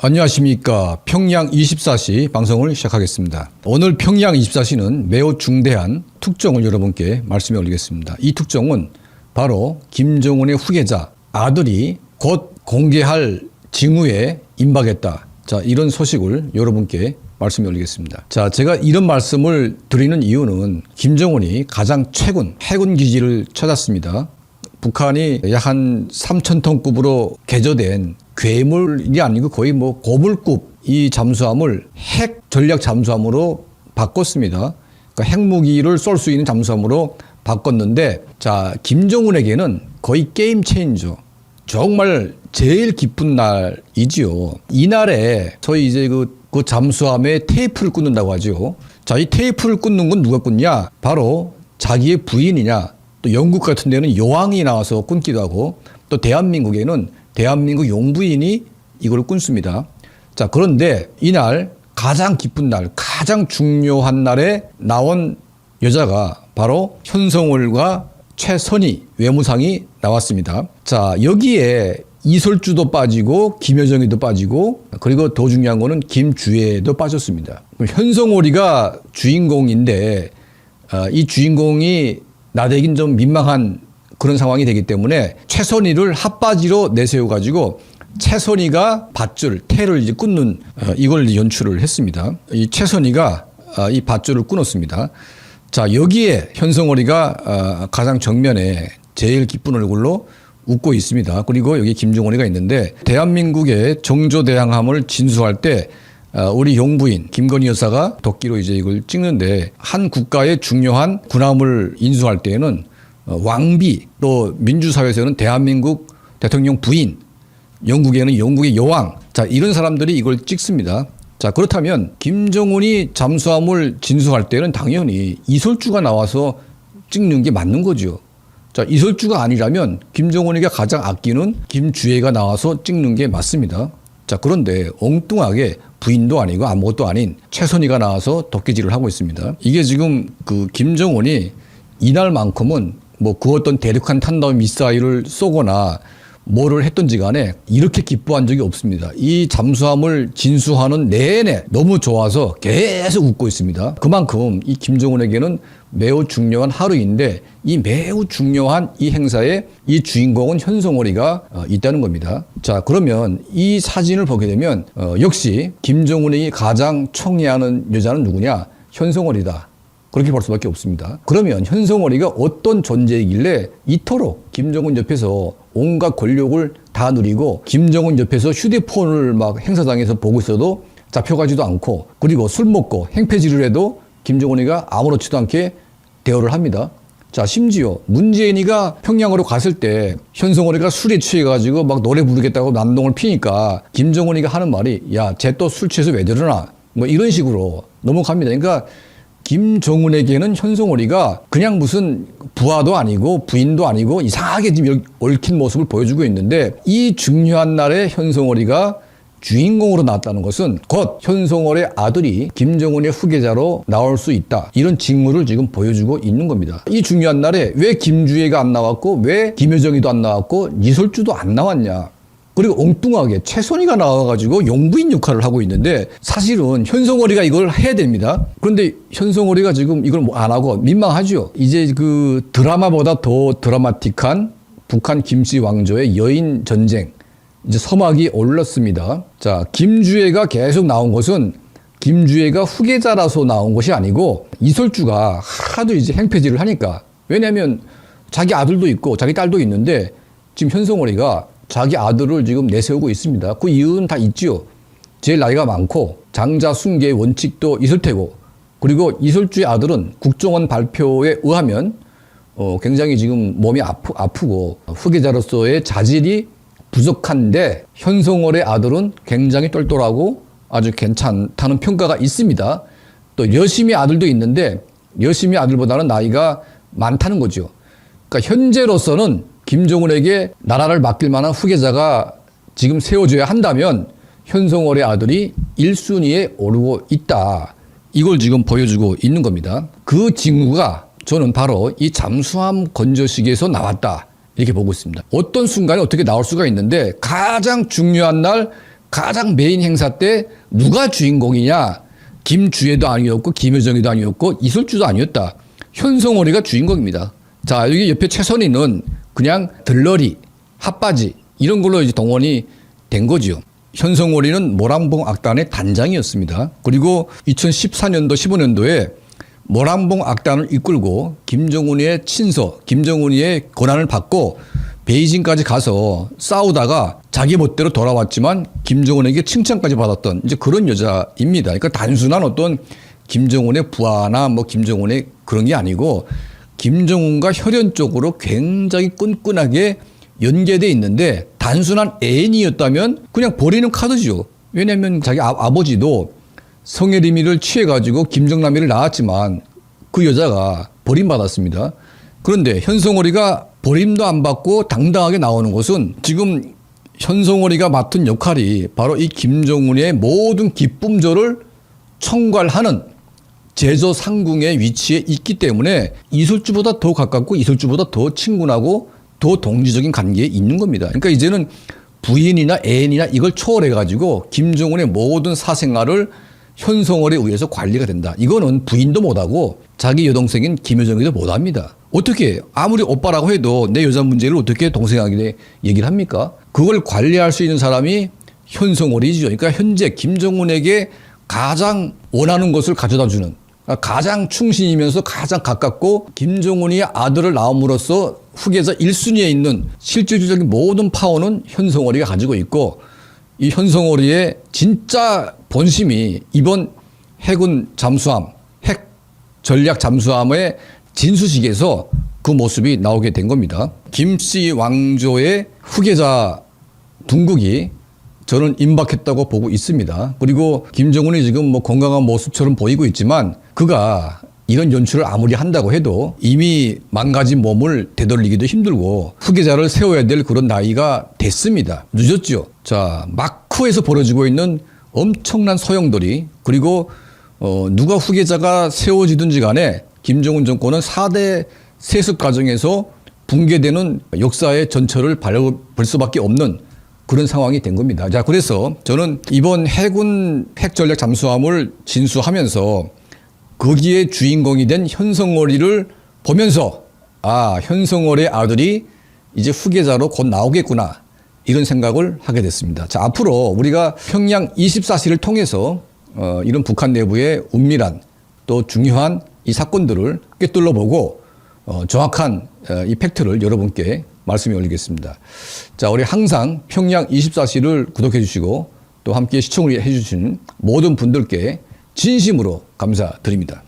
안녕하십니까. 평양 24시 방송을 시작하겠습니다. 오늘 평양 24시는 매우 중대한 특종을 여러분께 말씀해 올리겠습니다. 이 특종은 바로 김정은의 후계자 아들이 곧 공개할 징후에 임박했다. 자, 이런 소식을 여러분께 말씀해 올리겠습니다. 자, 제가 이런 말씀을 드리는 이유는 김정은이 가장 최근 해군 기지를 찾았습니다. 북한이 약 한 3천 톤급으로 개조된 괴물이 아니고 거의 뭐 고물급 이 잠수함을 핵 전략 잠수함으로 바꿨습니다. 그러니까 핵무기를 쏠 수 있는 잠수함으로 바꿨는데 자 김정은에게는 거의 게임 체인저. 정말 제일 기쁜 날이지요. 이날에 저희 이제 그, 그 잠수함에 테이프를 꽂는다고 하죠. 자, 이 테이프를 꽂는 건 누가 꽂냐? 바로 자기의 부인이냐? 또 영국 같은 데는 여왕이 나와서 끊기도 하고 또 대한민국에는 대한민국 용부인이 이걸 끊습니다. 자, 그런데 이날 가장 기쁜 날, 가장 중요한 날에 나온 여자가 바로 현성월과 최선희 외무상이 나왔습니다. 자, 여기에 이설주도 빠지고 김여정이도 빠지고 그리고 더 중요한 거는 김주애도 빠졌습니다. 현성월이가 주인공인데 아, 이 주인공이 나대긴 좀 민망한 그런 상황이 되기 때문에 최선희를 핫바지로 내세워 가지고 최선희가 밧줄 태를 이제 끊는 어, 이걸 연출을 했습니다. 이 최선희가 아, 이 밧줄을 끊었습니다. 자 여기에 현성월이가 아, 가장 정면에 제일 기쁜 얼굴로 웃고 있습니다. 그리고 여기 김정원이가 있는데 대한민국의 정조대항함을 진수할 때 아, 우리 용부인 김건희 여사가 도끼로 이제 이걸 찍는데 한 국가의 중요한 군함을 인수할 때에는 어, 왕비 또 민주사회에서는 대한민국 대통령 부인 영국에는 영국의 여왕 자 이런 사람들이 이걸 찍습니다. 자 그렇다면 김정은이 잠수함을 진수할 때는 당연히 이설주가 나와서 찍는 게 맞는 거죠. 자 이설주가 아니라면 김정은이가 가장 아끼는 김주애가 나와서 찍는 게 맞습니다. 자 그런데 엉뚱하게 부인도 아니고 아무것도 아닌 최선희가 나와서 도끼질을 하고 있습니다. 이게 지금 그 김정은이 이날만큼은 뭐 그 어떤 대륙간 탄도미 미사일을 쏘거나 뭐를 했던지 간에 이렇게 기뻐한 적이 없습니다. 이 잠수함을 진수하는 내내 너무 좋아서 계속 웃고 있습니다. 그만큼 이 김정은에게는 매우 중요한 하루인데 이 매우 중요한 이 행사에 이 주인공은 현성월이가 어, 있다는 겁니다. 자, 그러면 이 사진을 보게 되면 어, 역시 김정은이 가장 청해하는 여자는 누구냐? 현성월이다. 그렇게 볼 수밖에 없습니다. 그러면 현성월이가 어떤 존재이길래 이토록 김정은 옆에서 온갖 권력을 다 누리고 김정은 옆에서 휴대폰을 막 행사장에서 보고 있어도 잡혀가지도 않고 그리고 술 먹고 행패질을 해도 김정은이가 아무렇지도 않게 대우를 합니다. 자, 심지어 문재인이가 평양으로 갔을 때 현성월이가 술에 취해가지고 막 노래 부르겠다고 난동을 피니까 김정은이가 하는 말이 야, 쟤 또 술 취해서 왜 저러나? 뭐 이런 식으로 넘어갑니다. 그러니까 김정은에게는 현성월이가 그냥 무슨 부하도 아니고 부인도 아니고 이상하게 지금 얽힌 모습을 보여주고 있는데 이 중요한 날에 현성월이가 주인공으로 나왔다는 것은 곧 현성월의 아들이 김정은의 후계자로 나올 수 있다. 이런 징후를 지금 보여주고 있는 겁니다. 이 중요한 날에 왜 김주애가 안 나왔고 왜 김여정이도 안 나왔고 이설주도 안 나왔냐. 그리고 엉뚱하게 최선희가 나와가지고 용부인 역할을 하고 있는데 사실은 현성월이가 이걸 해야 됩니다. 그런데 현성월이가 지금 이걸 뭐안 하고 민망하죠. 이제 그 드라마보다 더 드라마틱한 북한 김씨 왕조의 여인 전쟁 이제 서막이 올랐습니다. 자, 김주애가 계속 나온 것은 김주애가 후계자라서 나온 것이 아니고 이설주가 하도 이제 행패질을 하니까 왜냐하면 자기 아들도 있고 자기 딸도 있는데 지금 현성월이가 자기 아들을 지금 내세우고 있습니다. 그 이유는 다 있지요. 제일 나이가 많고 장자 순계의 원칙도 있을 테고 그리고 이설주의 아들은 국정원 발표에 의하면 어, 굉장히 지금 몸이 아프, 아프고 후계자로서의 자질이 부족한데 현성월의 아들은 굉장히 똘똘하고 아주 괜찮다는 평가가 있습니다. 또 여심의 아들도 있는데 여심의 아들보다는 나이가 많다는 거죠. 그러니까 현재로서는 김정은에게 나라를 맡길 만한 후계자가 지금 세워줘야 한다면 현성월의 아들이 1순위에 오르고 있다. 이걸 지금 보여주고 있는 겁니다. 그 징후가 저는 바로 이 잠수함 건조식에서 나왔다. 이렇게 보고 있습니다. 어떤 순간에 어떻게 나올 수가 있는데 가장 중요한 날 가장 메인 행사 때 누가 주인공이냐? 김주애도 아니었고 김효정이도 아니었고 이설주도 아니었다. 현성월이가 주인공입니다. 자 여기 옆에 최선희는 그냥 들러리, 핫바지 이런 걸로 이제 동원이 된 거지요. 현성월이는 모란봉 악단의 단장이었습니다. 그리고 2014년도 15년도에 모란봉 악단을 이끌고 김정은의 친서, 김정은의 권한을 받고 베이징까지 가서 싸우다가 자기 멋대로 돌아왔지만 김정은에게 칭찬까지 받았던 이제 그런 여자입니다. 그러니까 단순한 어떤 김정은의 부하나 뭐 김정은의 그런 게 아니고 김정은과 혈연적으로 굉장히 끈끈하게 연계돼 있는데 단순한 애인이었다면 그냥 버리는 카드죠. 왜냐하면 자기 아, 아버지도 성혜리미를 취해가지고 김정남이를 낳았지만 그 여자가 버림받았습니다. 그런데 현성월이가 버림도 안 받고 당당하게 나오는 것은 지금 현성월이가 맡은 역할이 바로 이 김정은의 모든 기쁨조를 총괄하는 제조 상궁의 위치에 있기 때문에 이설주보다 더 가깝고 이설주보다 더 친근하고 더 동지적인 관계에 있는 겁니다. 그러니까 이제는 부인이나 애인이나 이걸 초월해 가지고 김정은의 모든 사생활을 현성월에 의해서 관리가 된다. 이거는 부인도 못하고 자기 여동생인 김효정이도 못합니다. 어떻게 아무리 오빠라고 해도 내 여자 문제를 어떻게 동생에게 얘기를 합니까? 그걸 관리할 수 있는 사람이 현성월이죠. 그러니까 현재 김정은에게 가장 원하는 것을 가져다 주는 가장 충신이면서 가장 가깝고 김정은이 아들을 낳음으로써 후계자 1순위에 있는 실질적인 모든 파워는 현성월이가 가지고 있고 이 현성월이의 진짜 본심이 이번 해군 잠수함, 핵 전략 잠수함의 진수식에서 그 모습이 나오게 된 겁니다. 김씨 왕조의 후계자 둥국이 저는 임박했다고 보고 있습니다. 그리고 김정은이 지금 뭐 건강한 모습처럼 보이고 있지만 그가 이런 연출을 아무리 한다고 해도 이미 망가진 몸을 되돌리기도 힘들고 후계자를 세워야 될 그런 나이가 됐습니다. 늦었죠. 자, 마크에서 벌어지고 있는 엄청난 소용돌이 그리고 어, 누가 후계자가 세워지든지 간에 김정은 정권은 4대 세습 과정에서 붕괴되는 역사의 전철을 밟을 수밖에 없는 그런 상황이 된 겁니다. 자, 그래서 저는 이번 해군 핵전략 잠수함을 진수하면서 거기에 주인공이 된 현성월이를 보면서 아, 현성월의 아들이 이제 후계자로 곧 나오겠구나. 이런 생각을 하게 됐습니다. 자, 앞으로 우리가 평양 24시를 통해서 어, 이런 북한 내부의 은밀한 또 중요한 이 사건들을 꿰뚫어 보고 어, 정확한 어, 이 팩트를 여러분께 말씀해 올리겠습니다. 자, 우리 항상 평양 24시를 구독해 주시고 또 함께 시청을 해 주신 모든 분들께 진심으로 감사드립니다.